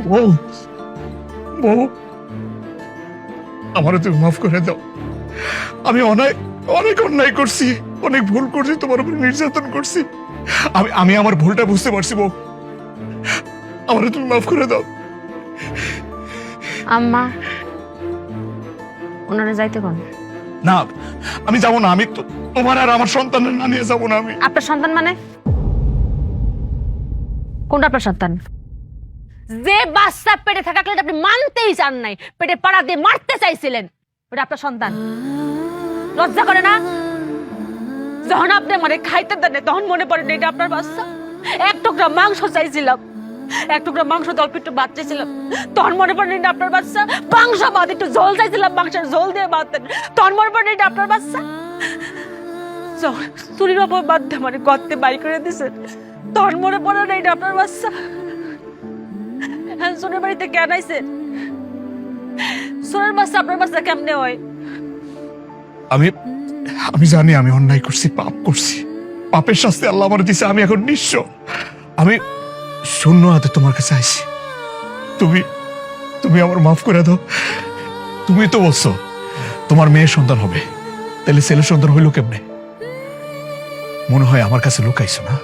বউ বউ আমারও তুমি মাফ করে দাও। আমি অনেক অনেক অন্যায় করছি অনেক ভুল করছি তোমার উপর নির্যাতন করছি। আমি আমি আমার ভুলটা বুঝতে পারছি বউ। আমারও তুমি মাফ করে দাও। আম্মা ওনারা যাইতে কোন না আমি যাব না আমি তো- তোমার আর আমার সন্তানের না নিয়ে যাব না আমি। আপনার সন্তান মানে? কোনটা আপনার সন্তান? যে বাচ্চা পেটে থাকাকালীন আপনি মানতেই চান নাই, পেটে পাড়া দিয়ে মারতে চাইছিলেন, ওটা আপনার সন্তান। লজ্জা করে না? যখন আপনি মানে খাইতে দেন তখন মনে পড়ে এটা আপনার বাচ্চা। এক টুকরা মাংস চাইছিলাম, এক টুকরা মাংস অল্প একটু ভাত চাইছিলাম তখন মনে পড়ে এটা আপনার বাচ্চা। মাংস ভাত একটু ঝোল চাইছিলাম, মাংসের ঝোল দিয়ে ভাতেন তখন মনে পড়ে এটা আপনার বাচ্চা। যখন চুরির বাদ মানে গর্তে বাই করে দিছে তখন মনে পড়ে না এটা আপনার বাচ্চা। হ্যাঁ সোনের বাড়িতে কেন আইছে। সোনের বাচ্চা আপনার বাচ্চা কেমনে হয়? আমি আমি জানি আমি অন্যায় করছি পাপ করছি। পাপের শাস্তি আল্লাহ আমার দিছে আমি এখন নিঃস্ব। আমি শূন্য হাতে তোমার কাছে আইছি। তুমি তুমি আমার মাফ করে দাও। তুমি তো বলছো তোমার মেয়ে সন্তান হবে। তাহলে ছেলের সন্তান হইল কেমনে? মনে হয় আমার কাছে লুকাইছো না?